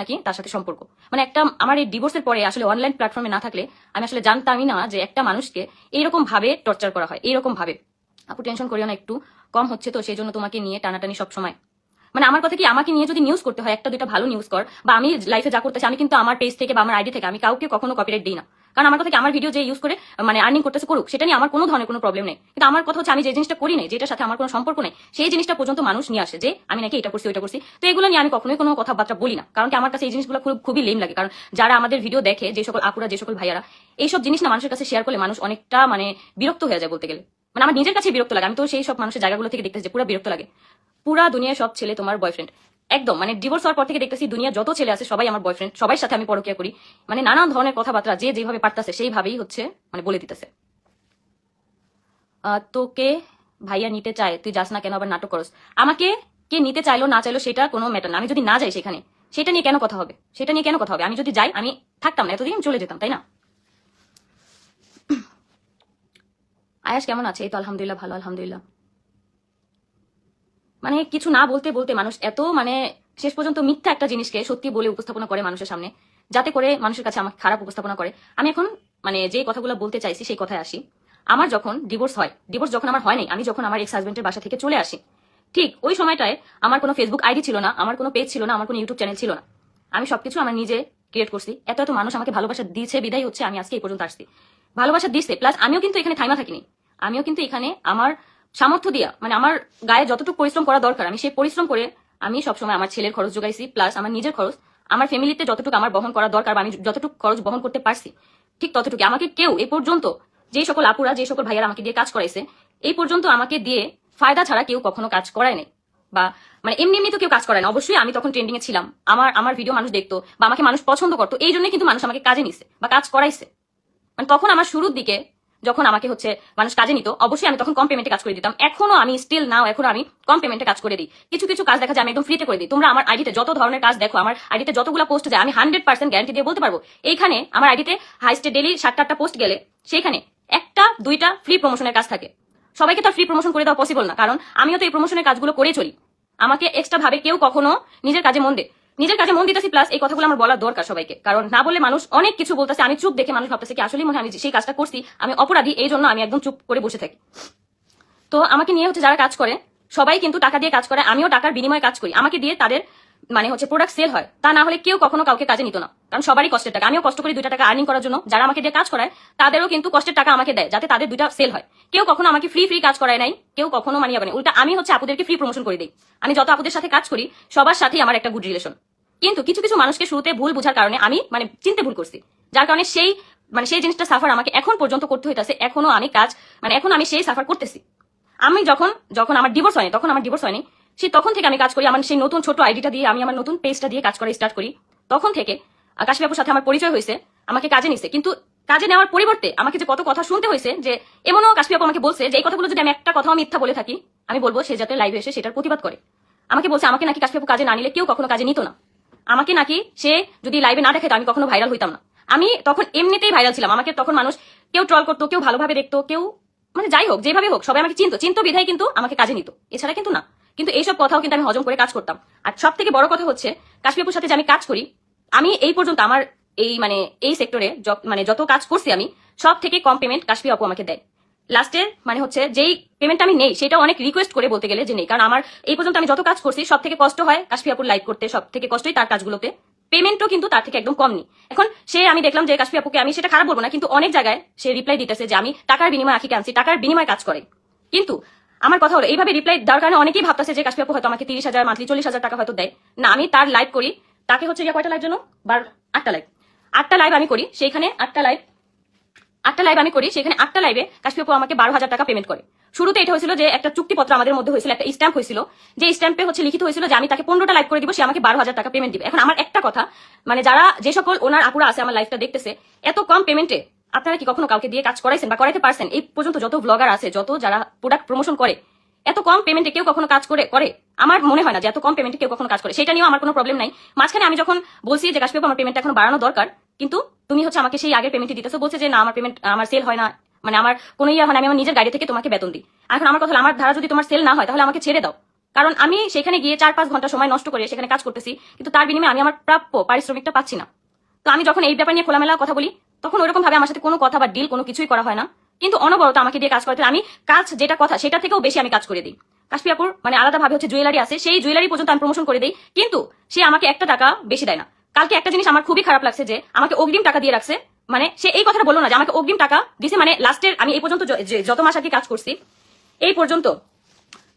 নাকি? তার সাথে সম্পর্ক। মানে একটা, আমার এই ডিভোর্সের পরে আসলে অনলাইন প্ল্যাটফর্মে না থাকলে আমি আসলে জানতামই না যে একটা মানুষকে এইরকম ভাবে টর্চার করা হয়, এইরকম ভাবে। আপু টেনশন করিও না একটু, কম হচ্ছে তো সেই জন্য তোমাকে নিয়ে টানাটানি সব সময়। মানে আমার কথা কি, আমাকে নিয়ে যদি নিউজ করতে হয়, একটা দুইটা ভালো নিউজ কর, বা আমি লাইফে যা করতেছি আমি কিন্তু আমার পেজ থেকে বা আমার আইডি থেকে, আমি কাউকে কখনো কপিরাইট দিই না। কারণ আমার কথা কি আমার ভিডিও যে ইউজ করে মানে আর্নিং করতেছে করুক, সেটা নিয়ে আমার কোনো ধরনের কোনো প্রবলেম নেই। কিন্তু আমার কথা হচ্ছে আমি যে জিনিসটা করি নাই, যেটার সাথে আমার কোনো সম্পর্ক নেই, সেই জিনিসটা পর্যন্ত মানুষ নিয়ে আসে যে, আমি নাকি এটা করছি, ওইটা করছি। তো এগুলো নিয়ে আমি কখনোই কোনো কথাবার্তা বলি না। কারণ কি আমার কাছে এই জিনিসগুলো খুব, খুবই লেম লাগে। কারণ যারা আমাদের ভিডিও দেখে, যে সকল আপুরা, যে সকল ভাইয়ারা, এইসব জিনিস না মানুষের কাছে শেয়ার করলে মানুষ অনেকটা মানে বিরক্ত হয়ে যায় বলতে গেলে। মানে আমার নিজের কাছে বিরক্ত লাগে। আমি তো সেই সব মানুষের জায়গাগুলো থেকে দেখতেছি যে পুরো বিরক্ত লাগে। পুরা দুনিয়ার সব ছেলে তোমার বয়ফ্রেন্ড একদম মানে ডিভোর্স হওয়ার পর থেকে দেখতেছি দুনিয়া যত ছেলে আছে, সবাই আমার বয়ফ্রেন্ড সবাই সাথে আমি পরকিয়া করি। মানে নানা ধরনের কথাবার্তা যে যেভাবে পারতেছে, সেইভাবেই হচ্ছে মানে বলে দিতেছে। তোকে ভাইয়া নিতে চায়, তুই যাস না কেন, আবার নাটক করস। আমাকে কে নিতে চাইলো, না চাইলো, সেটা কোনো ম্যাটার না। আমি যদি না যাই সেখানে, সেটা নিয়ে কেন কথা হবে? সেটা নিয়ে কেন কথা হবে? আমি যদি যাই, আমি থাকতাম না, এতদিন চলে যেতাম, তাই না? আয়াস, কেমন আছে? এই তো আলহামদুলিল্লাহ, ভালো, আলহামদুলিল্লাহ। মানে কিছু না বলতে বলতে মানুষ এত মানে শেষ পর্যন্ত মিথ্যা একটা জিনিসকে সত্যি বলে উপস্থাপনা করে মানুষের সামনে, যাতে করে মানুষের কাছে আমাকে খারাপ উপস্থাপনা করে। আমি এখন মানে যে কথাগুলো বলতে চাইছি সেই কথায় আসি। আমার যখন ডিভোর্স হয় ডিভোর্স যখন আমার হয় নাই, আমি যখন আমার এক্স হাজবেন্ডের বাসা থেকে চলে আসি, ঠিক ওই সময়টায় আমার কোনো ফেসবুক আইডি ছিল না, আমার কোনো পেজ ছিল না, আমার কোনো ইউটিউব চ্যানেল ছিল না। আমি সবকিছু আমার নিজে ক্রিয়েট করছি। এত এত মানুষ আমাকে ভালোবাসা দিয়েছে বিদায় হচ্ছে, আমি আজকে এই পর্যন্ত আসছি। ভালোবাসা দিচ্ছে প্লাস আমিও কিন্তু এখানে থাইমা থাকিনি। আমিও কিন্তু এখানে আমার সামর্থ্য দিয়া মানে আমার গায়ে যতটুকু পরিশ্রম করা দরকার, আমি সেই পরিশ্রম করে আমি সবসময় আমার ছেলের খরচ যোগাইছি প্লাস আমার নিজের খরচ। আমার ফ্যামিলিতে যতটুকু আমার বহন করা দরকার আমি যতটুকু খরচ বহন করতে পারছি, ঠিক ততটুকু আমাকে কেউ এ পর্যন্ত যে সকল আপুরা যে সকল ভাইয়ারা আমাকে দিয়ে কাজ করাইছে, এই পর্যন্ত আমাকে দিয়ে ফায়দা ছাড়া কেউ কখনো কাজ করায় নাই। বা মানে এমনি এমনি তো কেউ কাজ করে না। অবশ্যই আমি তখন ট্রেন্ডিং এ ছিলাম। আমার আমার ভিডিও মানুষ দেখতো বা আমাকে মানুষ পছন্দ করতো। এই জন্যই কিন্তু মানুষ আমাকে কাজে নিছে বা কাজ করাইছে। মানে তখন আমার শুরুর দিকে যখন আমাকে হচ্ছে মানুষ কাজে নিত, অবশ্যই আমি তখন কম পেমেন্টে কাজ করে দিতাম। এখনও আমি স্টিল নাও এখন আমি কম পেমেন্টে কাজ করে দিই। কিছু কিছু কাজ দেখা যায় আমি একদম ফ্রিতে করে দিই। তোমরা আমার আইডিতে যত ধরনের কাজ দেখো, আমার আইডিতে যতগুলো পোস্ট যায়, আমি হান্ড্রেড পার্সেন্ট গ্যারান্টি দিয়ে বলতে পারব, এইখানে আমার আইডিতে হাইস্টে ডেলি সাতটা, আটটা পোস্ট গেলে, সেইখানে একটা, দুইটা ফ্রি প্রমোশনের কাজ থাকে। সবাইকে তো ফ্রি প্রমোশন করে দেওয়া পসিবল না, কারণ আমিও তো এই প্রমোশনের কাজগুলো করে চলি। আমাকে এক্সট্রা ভাবে কেউ কখনো নিজের কাজে মন দে নিজের কাজে মন দিতেছি প্লাস এই কথাগুলো আমার বলা দরকার সবাইকে। কারণ না বলে মানুষ অনেক কিছু বলতেছে, আমি চুপ দেখে মানুষ ভাবতেছে কি আসলে মনে আমি সেই কাজটা করছি, আমি অপরাধী, এই জন্য আমি একদম চুপ করে বসে থাকি। তো আমাকে নিয়ে হচ্ছে যারা কাজ করে, সবাই কিন্তু টাকা দিয়ে কাজ করে, আমিও টাকার বিনিময়ে কাজ করি। আমাকে দিয়ে তাদের মানে হচ্ছে প্রোডাক্ট সেল হয়। তা না হলে কেউ কখনো কাউকে কাজে নিত না। কারণ সবারই কষ্টের টাকা। আমিও কষ্ট করি দুইটা টাকা আর্নিং করার জন্য যারা আমাকে দিয়ে কাজ করায়, তাদেরও কিন্তু কষ্টের টাকা আমাকে দেয়, যাতে তাদের দুইটা সেল হয়। কেউ কখনো আমাকে ফ্রি ফ্রি কাজ করায় নাই, কেউ কখনো মানিয়ে না উল্টা আমি হচ্ছে আপুদেরকে ফ্রি প্রমোশন করে দিই। আমি যত আপুদের সাথে কাজ করি, সবার সাথেই আমার একটা গুড রিলেশন কিন্তু কিছু কিছু মানুষকে শুরুতে ভুল বোঝার কারণে আমি মানে চিনতে ভুল করছি। যার কারণে সেই মানে সেই জিনিসটা সাফার আমাকে এখন পর্যন্ত করতে হইতেছে, এখনও আমি কাজ মানে এখন আমি সেই সাফার করতেছি। আমি যখন যখন আমার ডিভোর্স হয়নি, তখন আমার ডিভোর্স হয়নি সেই তখন থেকে আমি কাজ করি, আমার সেই নতুন ছোট আইডিটা দিয়ে, আমি আমার নতুন পেজটা দিয়ে কাজ করা স্টার্ট করি, তখন থেকে আকাশ বাবুর সাথে আমার পরিচয় হয়েছে, আমাকে কাজে নিছে। কিন্তু কাজে নেওয়ার পরিবর্তে আমাকে যে কত কথা শুনতে হয়েছে, যে এমনও কাশ্মী আপু আমাকে বলছে যে এই কথাগুলো যদি আমি একটা কথাও মিথ্যা বলে থাকি, আমি বলব সে যাতে লাইভে এসে সেটার প্রতিবাদ করে। আমাকে বলছে, আমাকে নাকি কাশ্মী আপু কাজে না নিলে কেউ কখনো কাজে নিত না। আমাকে নাকি সে যদি লাইভে না দেখে আমি কখনো ভাইরাল হইতাম না। আমি তখন এমনিতেই ভাইরাল ছিলাম। আমাকে তখন মানুষ কেউ ট্রল করতো, কেউ ভালোভাবে দেখতো, কেউ মানে যাই হোক, যেভাবে হোক, সবাই আমাকে চিনতো। চিনতো বিধায় কিন্তু আমাকে কাজে নিত। এছাড়া কিন্তু না। কিন্তু এইসব কথাও কিন্তু আমি হজম করে কাজ করতাম। আর সব থেকে বড় কথা হচ্ছে কাশ্মীরপুর সাথে যে আমি কাজ করি, আমি এই পর্যন্ত আমার এই মানে এই সেক্টরে মানে যত কাজ করছি আমি সব থেকে কম পেমেন্ট কাশ্মীর আপু আমাকে দেয়। লাস্টে মানে হচ্ছে যেই পেমেন্ট আমি নেই সেটা অনেক রিকোয়েস্ট করে বলতে গেলে যে নেই। কারণ আমার এই পর্যন্ত আমি যত কাজ করছি সব থেকে কষ্ট হয় কাশ্মীর আপুর লাইভ করতে সব থেকে কষ্টই তার কাজগুলোতে। পেমেন্টও কিন্তু তার থেকে একদম কম নেই। এখন সে আমি দেখলাম যে কাশ্মীর আপুকে আমি সেটা খারাপ বলব না, কিন্তু অনেক জায়গায় সে রিপ্লাই দিতেছে যে আমি টাকার বিনিময়ে আঁকি আনছি টাকার বিনিময়ে কাজ করে। কিন্তু আমার কথা হলো, এইভাবে রিপ্লাই দেওয়ার কারণে অনেকেই ভাবতেছে যে কাশ্মীর আপু হয়তো আমাকে তিরিশ হাজার মান্থলি চল্লিশ হাজার টাকা হয়তো দেয়। না, আমি তার লাইভ করি। তাকে হচ্ছে কয়টা লাইভ জন্য বার আটটা লাইভ আটটা লাইভ আমি করি। সেইখানে আটটা লাইভ আটটা লাইভ আমি করি, সেখানে আটটা লাইভে কাশ্মীর আপু আমাকে বারো হাজার টাকা পেমেন্ট করে। শুরুতে এটা হয়েছিল যে একটা চুক্তিপত্র আমাদের মধ্যে হয়েছিল, একটা স্ট্যাম্প হয়েছিল। যে স্ট্যাম্পে হচ্ছে লিখিত হয়েছিল যে আমি তাকে পনেরোটা লাইভ করে দিব, সে আমাকে বারো হাজার টাকা পেমেন্ট দিবে। এখন আমার একটা কথা মানে যারা যে সকল ওনার আপুরা আছে আমার লাইফটা দেখতেছে, এত কম পেমেন্টে আপনারা কি কখনো কাউকে দিয়ে কাজ করাইছেন বা করাইতে পারছেন? এই পর্যন্ত যত ব্লগার আছে, যত যারা প্রোডাক্ট প্রমোশন করে, এত কম পেমেন্টে কেউ কখনো কাজ করে করে? আমার মনে হয় না যে এত কম পেমেন্টে কেউ কখনো কাজ করে। সেটা নিয়েও আমার কোনো প্রবলেম নাই। মাঝখানে আমি যখন বলছি যে কাশ্মীর আমার পেমেন্ট এখন বাড়ানো দরকার কিন্তু তুমি হচ্ছে আমাকে সেই আগের পেমেন্ট দিতেছো, বলছে যে না, আমার পেমেন্ট আমার সেল হয় না মানে আমার কোনো ইয়ে হয় না, আমি আমার নিজের গাড়ি থেকে তোমাকে বেতন দিই। এখন আমার কথা আমার ধারা যদি তোমার সেল না হয়, তাহলে আমাকে ছেড়ে দাও। কারণ আমি সেখানে গিয়ে চার পাঁচ ঘণ্টা সময় নষ্ট করে সেখানে কাজ করতেছি, কিন্তু তার বিনিময়ে আমি আমার প্রাপ্য পারিশ্রমিকটা পাচ্ছি না। তো আমি যখন এই ব্যাপার নিয়ে খোলামেলা কথা বলি, তখন ওরকম ভাবে আমার সাথে কোনো কথা বা ডিল কোনো কিছুই করা হয় না। কিন্তু অনবরত আমাকে দিয়ে কাজ করতে আমি কাজ, যেটা কথা, সেটা থেকেও বেশি আমি কাজ করে দিই। কাশ্মীরাপুর মানে আলাদা ভাবে হচ্ছে জুয়েলারি আছে, সেই জুয়েলারি পর্যন্ত আমি প্রমোশন করে দিই, কিন্তু সে আমাকে একটা টাকা বেশি দেয় না। কালকে একটা জিনিস আমার খুবই খারাপ লাগছে যে, আমাকে অগ্রিম টাকা দিয়ে রাখছে। মানে সে এই কথাটা বলল না যে, আমাকে অগ্রিম টাকা দিছে মানে লাস্টের আমি এই পর্যন্ত যত মাস কি কাজ করছি, এই পর্যন্ত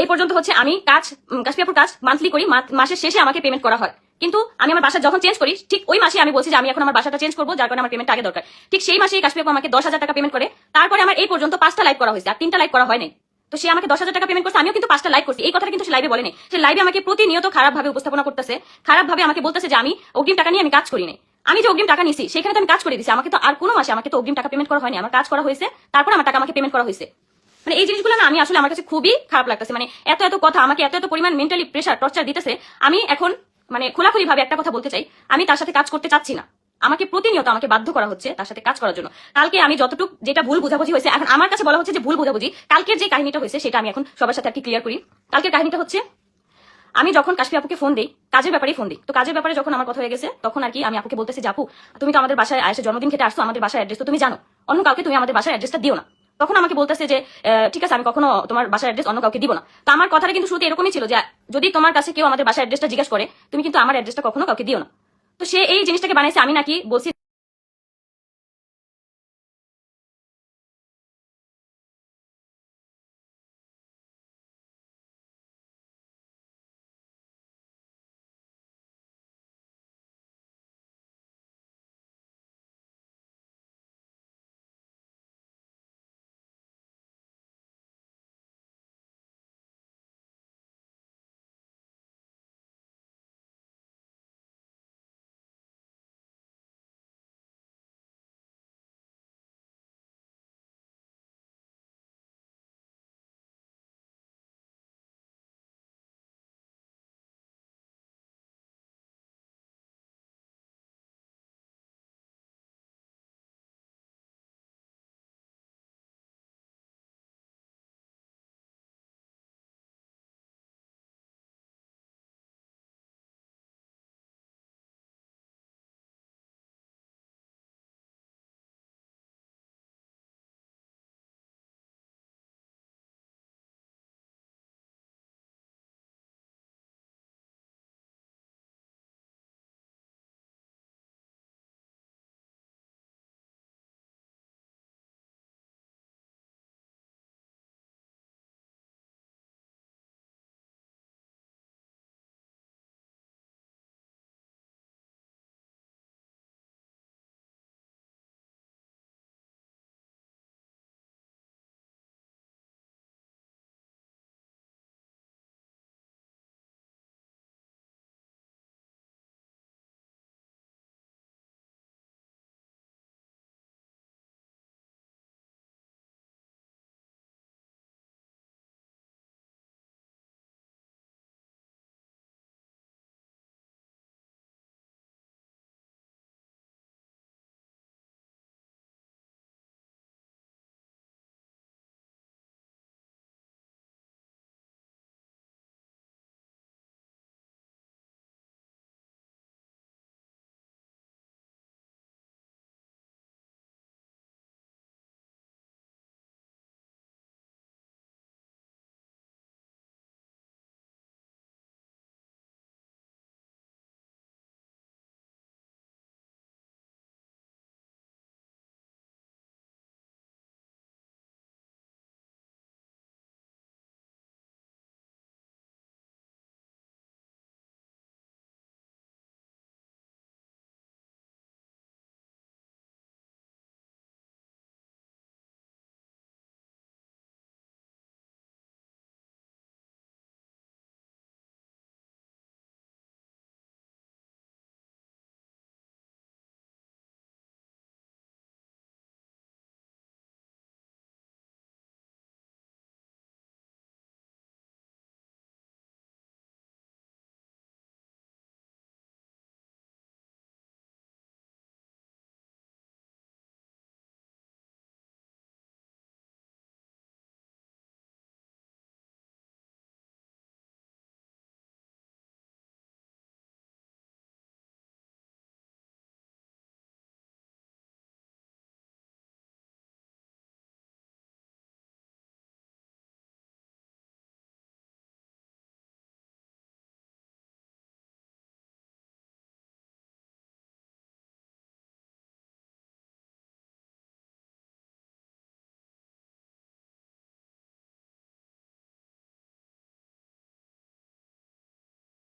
এই পর্যন্ত হচ্ছে আমি কাজ কাশ্মীরপুর কাজ মান্থলি করি মাসের শেষে আমাকে পেমেন্ট করা হয়। কিন্তু আমি আমার বাসা যখন চেঞ্জ করি, ঠিক ওই মাসে আমি বলছি যে, আমি এখন আমার বাসাটা চেঞ্জ করব, যার কারণে আমার পেমেন্ট আগে দরকার। ঠিক সেই মাসেই কাশ্মীরপুর আমাকে দশ হাজার টাকা পেমেন্ট করে। তারপরে আমার এই পর্যন্ত পাঁচটা লাইভ করা হয়েছে, আর তিনটা লাইভ করা হয়নি তো সে আমাকে দশ হাজার টাকা পেমেন্ট করছে, আমিও কিন্তু পাঁচটা লাইভ করছি। এই কথাটা কিন্তু সে লাইভে বলেনি। সে লাইভে আমাকে প্রতিনিয়ত খারাপ ভাবে উপস্থাপনা করতেছে খারাপ ভাবে আমাকে বলতেছে যে আমি অগ্রিম টাকা নিয়ে আমি কাজ করি আমি যে অগ্রিম টাকা নিছি, সেখানে তো আমি কাজ করে দিছি। আমাকে তো আর কোনো মাসে আমাকে তো অগ্রিম টাকা পেমেন্ট করা হয়নি। আমার কাজ করা হয়েছে, তারপর আমার টাকা আমাকে পেমেন্ট করা হয়েছে। মানে এই জিনিসগুলো না আমি আসলে আমার কাছে খুবই খারাপ লাগতেছে। মানে এত এত কথা, আমাকে এত এত পরিমাণ মেন্টালি প্রেশার টর্চার দিতেছে। আমি এখন মানে খোলাখুলি ভাবে একটা কথা বলতে চাই। আমি তার সাথে কাজ করতে চাচ্ছি না। আমাকে প্রতিনিয়ত আমাকে বাধ্য করা হচ্ছে তার সাথে কাজ করার জন্য। কালকে আমি যতটুকু যেটা ভুল বোঝাবুঝি হয়েছে, এখন আমার কাছে বলা হচ্ছে যে ভুল বোঝাবুঝি, কালকের যে কাহিনীটা হয়েছে সেটা আমি এখন সবার সাথে আর কি ক্লিয়ার করি। কালকের কাহিনীটা হচ্ছে, আমি যখন কাশ্মীর আপুকে ফোন দিই, কাজের ব্যাপারেই ফোন দিই। তো কাজের ব্যাপারে যখন আমার কথা হয়ে গেছে, তখন আর কি আমি আপুকে বলতেছি যে, আপু, তুমি তো আমাদের বাসায় এসে জন্মদিন খেতে আসছো, আমাদের বাসার অ্যাড্রেস তো তুমি জানো। অন্য কাউকে তুমি আমাদের বাসার অ্যাড্রেসটা দিও না। তখন আমাকে বলতেছে যে ঠিক আছে, আমি কখনো তোমার বাসার অ্যাড্রেস অন্য কাউকে দিব না। তো আমার কথাটা কিন্তু শুরুতে এরকমই ছিল যে, যদি তোমার কাছে কেউ আমাদের বাসার অ্যাড্রেসটা জিজ্ঞাসা করে, তুমি কিন্তু আমার অ্যাড্রেসটা কখনো কাউকে দিও না। তো সে এই জিনিসটাকে বানাইছে আমি নাকি বলছি